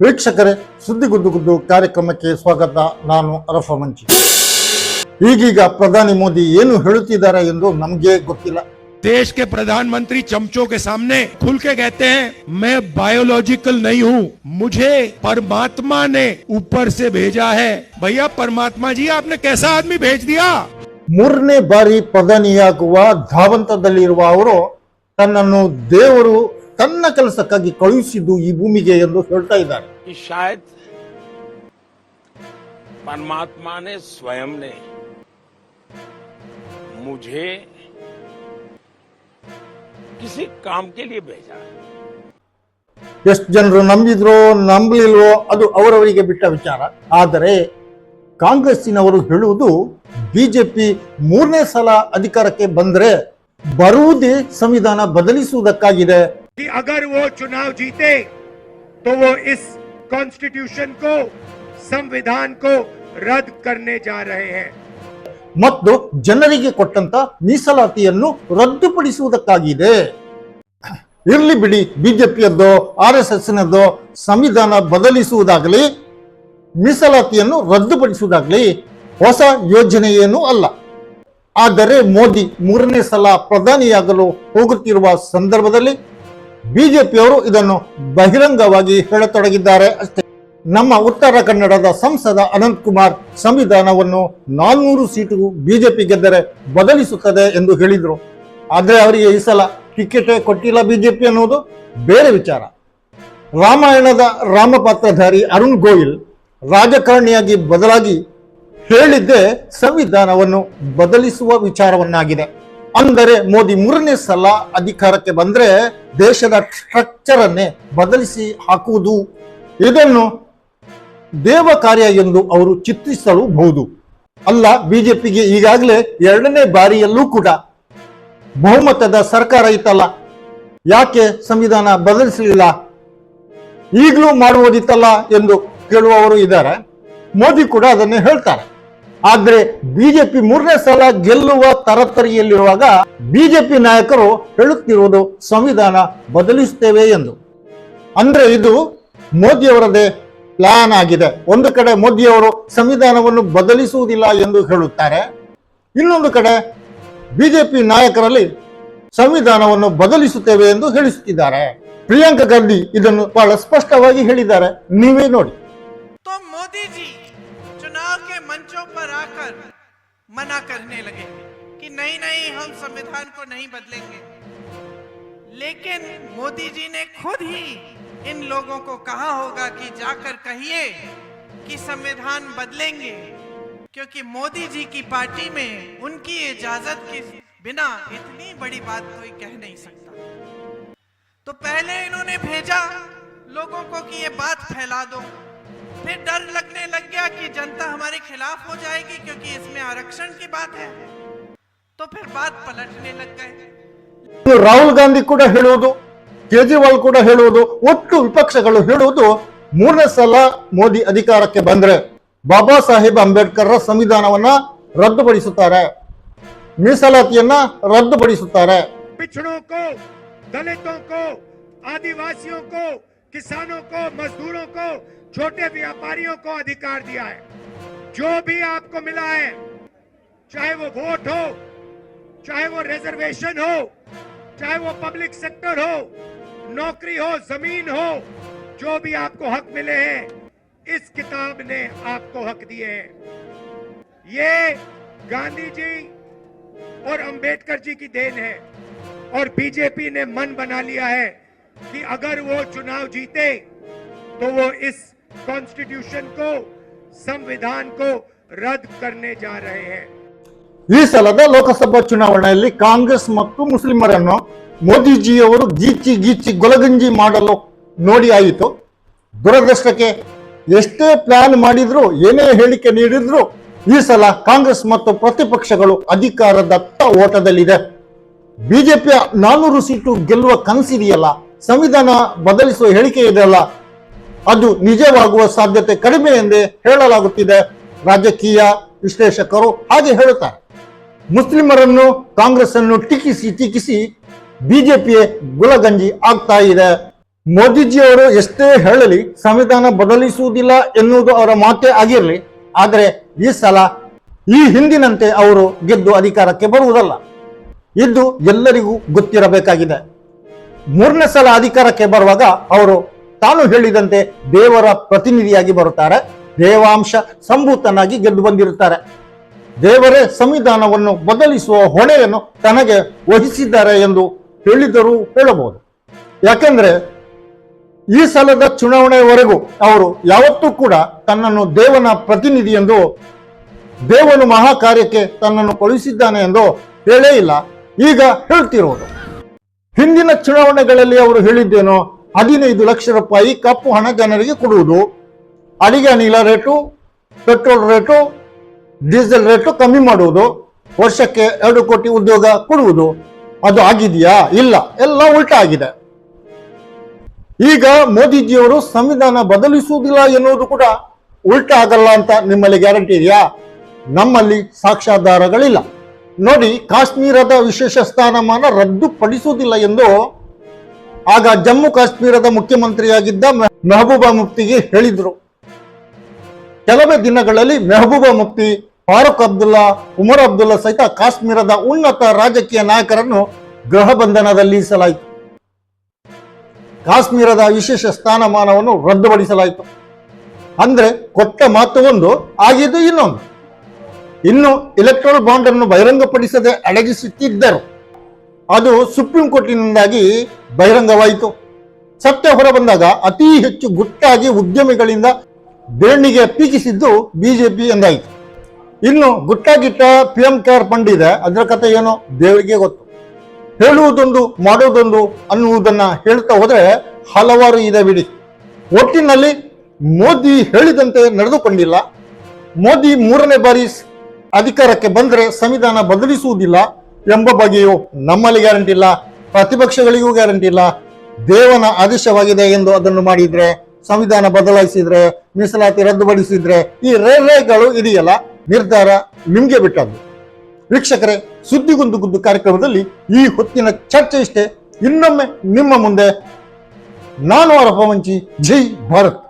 ವೀಕ್ಷಕರೇ ಸುದ್ದಿ ಗುದ್ದು ಗುದ್ದು ಕಾರ್ಯಕ್ರಮಕ್ಕೆ ಸ್ವಾಗತ ನಾನು ಅರಫ ಮಂಚಿ ಈಗೀಗ ಪ್ರಧಾನಿ ಮೋದಿ ಏನು ಹೇಳುತ್ತಿದ್ದಾರೆ ಎಂದು ನಮಗೆ ಗೊತ್ತಿಲ್ಲ देश के प्रधानमंत्री चमचों के सामने खुल के कहते हैं मैं बायोलॉजिकल नहीं हूँ मुझे परमात्मा ने ऊपर से भेजा है भैया परमात्मा जी आपने कैसा आदमी भेज दिया ಮೂರನೇ ಬಾರಿ ಪ್ರಧಾನಿಯಾಗುವ ಧಾವಂತದಲ್ಲಿರುವ ಅವರು ತನ್ನನ್ನು ದೇವರು ತನ್ನ ಕೆಲಸಕ್ಕಾಗಿ ಕಳುಹಿಸಿದ್ದು ಈ ಭೂಮಿಗೆ ಎಂದು ಹೇಳ್ತಾ ಇದ್ದಾರೆ कि शायद परमात्मा ने स्वयं ने मुझे किसी काम के लिए भेजा है ಎಷ್ಟು ಜನರು ನಂಬಿದ್ರೋ ನಂಬಲಿಲ್ವೋ ಅದು ಅವರವರಿಗೆ ಬಿಟ್ಟ ವಿಚಾರ ಆದರೆ ಕಾಂಗ್ರೆಸ್ಸಿನವರು ಹೇಳುವುದು ಬಿಜೆಪಿ ಮೂರನೇ ಸಲ ಅಧಿಕಾರಕ್ಕೆ ಬಂದ್ರೆ ಬರುವುದೇ ಸಂವಿಧಾನ ಬದಲಿಸುವುದಕ್ಕಾಗಿದೆ कि अगर वो चुनाव जीते तो वो इस कॉन्स्टिट्यूशन को संविधान को रद्द करने जा रहे हैं ಮತ್ತು ಜನರಿಗೆ ಕೊಟ್ಟಂತ ಮೀಸಲಾತಿಯನ್ನು ರದ್ದುಪಡಿಸುವುದಕ್ಕಾಗಿದೆ ಇರ್ಲಿ ಬಿಡಿ ಬಿಜೆಪಿಯದ್ದೋ ಆರ್ ಎಸ್ ಎಸ್ ನದ್ದೋ ಸಂವಿಧಾನ ಬದಲಿಸುವುದಾಗಲಿ ಮೀಸಲಾತಿಯನ್ನು ರದ್ದುಪಡಿಸುವುದಾಗಲಿ ಹೊಸ ಯೋಜನೆ ಏನೂ ಅಲ್ಲ ಆದರೆ ಮೋದಿ ಮೂರನೇ ಸಲ ಪ್ರಧಾನಿಯಾಗಲು ಹೋಗುತ್ತಿರುವ ಸಂದರ್ಭದಲ್ಲಿ ಬಿಜೆಪಿಯವರು ಇದನ್ನು ಬಹಿರಂಗವಾಗಿ ಹೇಳತೊಡಗಿದ್ದಾರೆ ಅಷ್ಟೇ. ನಮ್ಮ ಉತ್ತರ ಕನ್ನಡದ ಸಂಸದ ಅನಂತ್ ಕುಮಾರ್ ಸಂವಿಧಾನವನ್ನು ನಾನ್ನೂರು ಸೀಟು ಬಿಜೆಪಿ ಗೆದ್ದರೆ ಬದಲಿಸುತ್ತದೆ ಎಂದು ಹೇಳಿದರು. ಆದರೆ ಅವರಿಗೆ ಈ ಸಲ ಟಿಕೆಟ್ ಕೊಟ್ಟಿಲ್ಲ ಬಿಜೆಪಿ ಅನ್ನೋದು ಬೇರೆ ವಿಚಾರ. ರಾಮಾಯಣದ ರಾಮಪಾತ್ರಧಾರಿ ಅರುಣ್ ಗೋಯಲ್ ರಾಜಕಾರಣಿಯಾಗಿ ಬದಲಾಗಿ ಹೇಳಿದ್ದೇ ಸಂವಿಧಾನವನ್ನು ಬದಲಿಸುವ ವಿಚಾರವನ್ನಾಗಿದೆ. ಅಂದರೆ ಮೋದಿ ಮೂರನೇ ಸಲ ಅಧಿಕಾರಕ್ಕೆ ಬಂದ್ರೆ ದೇಶದ ಸ್ಟ್ರಕ್ಚರ್ ಅನ್ನೇ ಬದಲಿಸಿ ಹಾಕುವುದು. ಇದನ್ನು ದೇವ ಕಾರ್ಯ ಎಂದು ಅವರು ಚಿತ್ರಿಸಲೂಬಹುದು. ಅಲ್ಲ, ಬಿಜೆಪಿಗೆ ಈಗಾಗಲೇ ಎರಡನೇ ಬಾರಿಯಲ್ಲೂ ಕೂಡ ಬಹುಮತದ ಸರ್ಕಾರ ಇತ್ತಲ್ಲ. ಯಾಕೆ ಸಂವಿಧಾನ ಬದಲಿಸಲಿಲ್ಲ? ಈಗಲೂ ಮಾಡುವುದಿತ್ತಲ್ಲ ಎಂದು ಕೇಳುವವರು ಇದ್ದಾರೆ. ಮೋದಿ ಕೂಡ ಅದನ್ನೇ ಹೇಳ್ತಾರೆ. ಆದ್ರೆ ಬಿಜೆಪಿ ಮೂರನೇ ಸಲ ಗೆಲ್ಲುವ ತರತರಿಯಲ್ಲಿರುವಾಗ ಬಿಜೆಪಿ ನಾಯಕರು ಹೇಳುತ್ತಿರುವುದು ಸಂವಿಧಾನ ಬದಲಿಸುತ್ತೇವೆ ಎಂದು. ಅಂದ್ರೆ ಇದು ಮೋದಿಯವರದೇ ಪ್ಲಾನ್ ಆಗಿದೆ. ಒಂದು ಕಡೆ ಮೋದಿಯವರು ಸಂವಿಧಾನವನ್ನು ಬದಲಿಸುವುದಿಲ್ಲ ಎಂದು ಹೇಳುತ್ತಾರೆ. ಇನ್ನೊಂದು ಕಡೆ ಬಿಜೆಪಿ ನಾಯಕರಲ್ಲಿ ಸಂವಿಧಾನವನ್ನು ಬದಲಿಸುತ್ತೇವೆ ಎಂದು ಹೇಳಿಸುತ್ತಿದ್ದಾರೆ. ಪ್ರಿಯಾಂಕಾ ಗಾಂಧಿ ಇದನ್ನು ಬಹಳ ಸ್ಪಷ್ಟವಾಗಿ ಹೇಳಿದ್ದಾರೆ. ನೀವೇ ನೋಡಿ. पर मना करने लगे कि नहीं नहीं हम संविधान को नहीं बदलेंगे। लेकिन मोदी जी ने खुद ही इन लोगों को कहा होगा कि जाकर कहिए कि संविधान बदलेंगे, क्योंकि मोदी जी की पार्टी में उनकी इजाज़त के बिना इतनी बड़ी बात कोई कह नहीं सकता। तो पहले इन्होंने भेजा लोगों को कि ये बात फैला दो। फिर डर लगने लग गया कि जनता हमारे खिलाफ हो जाएगी क्योंकि इसमें आरक्षण की बात है तो फिर बात पलटने लग गए ಇನ್ನು ರಾಹುಲ್ ಗಾಂಧಿ ಕೂಡ ಹೇಳುವುದು ಕೇಜ್ರಿವಾಲ್ ಕೂಡ ಹೇಳುವುದು ಒಟ್ಟು ವಿಪಕ್ಷಗಳು ಹೇಳುವುದು ಮೂರನೇ ಸಲ ಮೋದಿ ಅಧಿಕಾರಕ್ಕೆ ಬಂದ್ರೆ ಬಾಬಾ ಸಾಹೇಬ್ ಅಂಬೇಡ್ಕರ್ ಸಂವಿಧಾನವನ್ನ ರದ್ದುಪಡಿಸುತ್ತಾರೆ ಮೀಸಲಾತಿಯನ್ನ ರದ್ದುಪಡಿಸುತ್ತಾರೆ पिछड़ों को दलितों को आदिवासियों को किसानों को मजदूरों को छोटे व्यापारियों को अधिकार दिया है। जो भी आपको मिला है, चाहे वो वोट हो, चाहे वो रिजर्वेशन हो, चाहे वो पब्लिक सेक्टर हो, नौकरी हो, ज़मीन हो, जो भी आपको हक मिले हैं, इस किताब ने आपको हक दिए हैं। ये गांधी जी और अंबेडकर जी की देन है और बीजेपी ने मन बना लिया है कि अगर वो चुनाव जीते तो वो इस कॉन्स्टिट्यूशन को संविधान को रद्द करने जा रहे हैं ಈ ಸಲದ ಲೋಕಸಭಾ ಚುನಾವಣೆಯಲ್ಲಿ ಕಾಂಗ್ರೆಸ್ ಮತ್ತು ಮುಸ್ಲಿಮರನ್ನು ಮೋದಿಜಿಯವರು ಗೀಚಿ ಗೀಚಿ ಗೊಲಗಂಜಿ ಮಾಡಲು ನೋಡಿ ಆಯಿತು ದುರದೃಷ್ಟಕ್ಕೆ ಎಷ್ಟೇ ಪ್ಲಾನ್ ಮಾಡಿದ್ರು ಏನೇ ಹೇಳಿಕೆ ನೀಡಿದ್ರು ಈ ಸಲ ಕಾಂಗ್ರೆಸ್ ಮತ್ತು ಪ್ರತಿಪಕ್ಷಗಳು ಅಧಿಕಾರದತ್ತ ಓಟದಲ್ಲಿದೆ ಬಿಜೆಪಿಯ ನಾನೂರು ಸೀಟು ಗೆಲ್ಲುವ ಕನಸಿದೆಯಲ್ಲ ಸಂವಿಧಾನ ಬದಲಿಸುವ ಹೇಳಿಕೆ ಇದೆಯಲ್ಲ ಅದು ನಿಜವಾಗುವ ಸಾಧ್ಯತೆ ಕಡಿಮೆ ಎಂದೇ ಹೇಳಲಾಗುತ್ತಿದೆ. ರಾಜಕೀಯ ವಿಶ್ಲೇಷಕರು ಹಾಗೆ ಹೇಳುತ್ತಾರೆ. ಮುಸ್ಲಿಮರನ್ನು ಕಾಂಗ್ರೆಸ್ ಅನ್ನು ಟೀಕಿಸಿ ಟೀಕಿಸಿ ಬಿಜೆಪಿಯೇ ಗುಲಗಂಜಿ ಆಗ್ತಾ ಇದೆ. ಮೋದಿಜಿಯವರು ಎಷ್ಟೇ ಹೇಳಲಿ ಸಂವಿಧಾನ ಬದಲಿಸುವುದಿಲ್ಲ ಎನ್ನುವುದು ಅವರ ಮಾತೇ ಆಗಿರಲಿ, ಆದರೆ ಈ ಸಲ ಈ ಹಿಂದಿನಂತೆ ಅವರು ಗೆದ್ದು ಅಧಿಕಾರಕ್ಕೆ ಬರುವುದಲ್ಲ. ಇದು ಎಲ್ಲರಿಗೂ ಗೊತ್ತಿರಬೇಕಾಗಿದೆ. ಮೂರನೇ ಸಲ ಅಧಿಕಾರಕ್ಕೆ ಬರುವಾಗ ಅವರು ತಾನು ಹೇಳಿದಂತೆ ದೇವರ ಪ್ರತಿನಿಧಿಯಾಗಿ ಬರುತ್ತಾರೆ. ದೇವಾಂಶ ಸಂಭೂತನಾಗಿ ಗೆದ್ದು ಬಂದಿರುತ್ತಾರೆ. ದೇವರೇ ಸಂವಿಧಾನವನ್ನು ಬದಲಿಸುವ ಹೊಣೆಯನ್ನು ತನಗೆ ವಹಿಸಿದ್ದಾರೆ ಎಂದು ಹೇಳಿದರೂ ಹೇಳಬಹುದು. ಯಾಕೆಂದ್ರೆ ಈ ಸಲದ ಚುನಾವಣೆಯವರೆಗೂ ಅವರು ಯಾವತ್ತೂ ಕೂಡ ತನ್ನನ್ನು ದೇವನ ಪ್ರತಿನಿಧಿ ಎಂದು, ದೇವನು ಮಹಾ ಕಾರ್ಯಕ್ಕೆ ತನ್ನನ್ನು ಕಳುಹಿಸಿದ್ದಾನೆ ಎಂದು ಹೇಳೇ ಇಲ್ಲ. ಈಗ ಹೇಳ್ತಿರೋದು, ಹಿಂದಿನ ಚುನಾವಣೆಗಳಲ್ಲಿ ಅವರು ಹೇಳಿದ್ದೇನೋ ಹದಿನೈದು ಲಕ್ಷ ರೂಪಾಯಿ ಕಪ್ಪು ಹಣ ಜನರಿಗೆ ಕೊಡುವುದು. ಅಡಿಗೆ ಅನಿಲ rate, petrol rate, diesel rate ಕಮ್ಮಿ ಮಾಡುವುದು. ವರ್ಷಕ್ಕೆ ಎರಡು ಕೋಟಿ ಉದ್ಯೋಗ ಕೊಡುವುದು. ಅದು ಆಗಿದೆಯಾ? ಇಲ್ಲ. ಎಲ್ಲ ಉಲ್ಟಾ ಆಗಿದೆ. ಈಗ ಮೋದಿಜಿಯವರು ಸಂವಿಧಾನ ಬದಲಿಸುವುದಿಲ್ಲ ಎನ್ನುವುದು ಕೂಡ ಉಲ್ಟಾ ಆಗಲ್ಲ ಅಂತ ನಿಮ್ಮಲ್ಲಿ ಗ್ಯಾರಂಟಿ ಇದೆಯಾ? ನಮ್ಮಲ್ಲಿ ಸಾಕ್ಷ್ಯಾಧಾರಗಳಿಲ್ಲ. ನೋಡಿ, ಕಾಶ್ಮೀರದ ವಿಶೇಷ ಸ್ಥಾನಮಾನ ರದ್ದುಪಡಿಸುವುದಿಲ್ಲ ಎಂದು ಆಗ ಜಮ್ಮು ಕಾಶ್ಮೀರದ ಮುಖ್ಯಮಂತ್ರಿಯಾಗಿದ್ದ ಮೆಹ- ಮೆಹಬೂಬಾ ಮುಫ್ತಿಗೆ ಹೇಳಿದ್ರು. ಕೆಲವೇ ದಿನಗಳಲ್ಲಿ ಮೆಹಬೂಬಾ ಮುಫ್ತಿ ಫಾರೂಕ್ ಅಬ್ದುಲ್ಲಾ, ಉಮರ್ ಅಬ್ದುಲ್ಲಾ ಸಹಿತ ಕಾಶ್ಮೀರದ ಉನ್ನತ ರಾಜಕೀಯ ನಾಯಕರನ್ನು ಗೃಹ ಬಂಧನದಲ್ಲಿ ಇರಿಸಲಾಯಿತು. ಕಾಶ್ಮೀರದ ವಿಶೇಷ ಸ್ಥಾನಮಾನವನ್ನು ರದ್ದುಪಡಿಸಲಾಯಿತು. ಅಂದ್ರೆ ಕೊಟ್ಟ ಮಾತು ಒಂದು ಆಗಿದ್ದು ಇನ್ನೊಂದು. ಇನ್ನು ಇಲೆಕ್ಟ್ರಲ್ ಬಾಂಡ್ ಅನ್ನು ಬಹಿರಂಗಪಡಿಸದೆ ಅಡಗಿಸುತ್ತಿದ್ದರು. ಅದು ಸುಪ್ರೀಂ ಕೋರ್ಟಿನಿಂದಾಗಿ ಬಹಿರಂಗವಾಯಿತು. ಸತ್ಯ ಹೊರಬಂದಾಗ ಅತಿ ಹೆಚ್ಚು ಗುಟ್ಟಾಗಿ ಉದ್ಯಮಿಗಳಿಂದ ಬೇಣಿಗೆ ಪೀಕಿಸಿದ್ದು ಬಿಜೆಪಿ ಎಂದಾಯಿತು. ಇನ್ನು ಗುಟ್ಟಾಗಿಟ್ಟ ಪಿ ಎಂ ಕೇರ್ ಫಂಡ್ ಇದೆ ಅದರ ಕಥೆ ಏನೋ ದೇವರಿಗೆ ಗೊತ್ತು. ಹೇಳುವುದೊಂದು ಮಾಡೋದೊಂದು ಅನ್ನುವುದನ್ನ ಹೇಳ್ತಾ ಹೋದ್ರೆ ಹಲವಾರು ಇದೆ ಬಿಡಿ. ಒಟ್ಟಿನಲ್ಲಿ ಮೋದಿ ಹೇಳಿದಂತೆ ನಡೆದುಕೊಂಡಿಲ್ಲ. ಮೋದಿ ಮೂರನೇ ಬಾರಿ ಅಧಿಕಾರಕ್ಕೆ ಬಂದರೆ ಸಂವಿಧಾನ ಬದಲಿಸುವುದಿಲ್ಲ. ಎಂಬ ಬಗ್ಗೆಯೂ ನಮ್ಮಲ್ಲಿ ಗ್ಯಾರಂಟಿ ಇಲ್ಲ, ಪ್ರತಿಪಕ್ಷಗಳಿಗೂ ಗ್ಯಾರಂಟಿ ಇಲ್ಲ. ದೇವನ ಆದೇಶವಾಗಿದೆ ಎಂದು ಅದನ್ನು ಮಾಡಿದ್ರೆ, ಸಂವಿಧಾನ ಬದಲಾಯಿಸಿದ್ರೆ, ಮೀಸಲಾತಿ ರದ್ದುಪಡಿಸಿದ್ರೆ ಈ ರೇಗಳು ಇದೆಯಲ್ಲ, ನಿರ್ಧಾರ ನಿಮ್ಗೆ ಬಿಟ್ಟದ್ದು. ವೀಕ್ಷಕರೇ ಸುದ್ದಿಗುಂದು ಗುದ್ದು ಕಾರ್ಯಕ್ರಮದಲ್ಲಿ ಈ ಹೊತ್ತಿನ ಚರ್ಚೆ ಇಷ್ಟೇ. ಇನ್ನೊಮ್ಮೆ ನಿಮ್ಮ ಮುಂದೆ ನಾನು ಅರಪ ಮಂಚಿ ಜೈ ಭಾರತ್.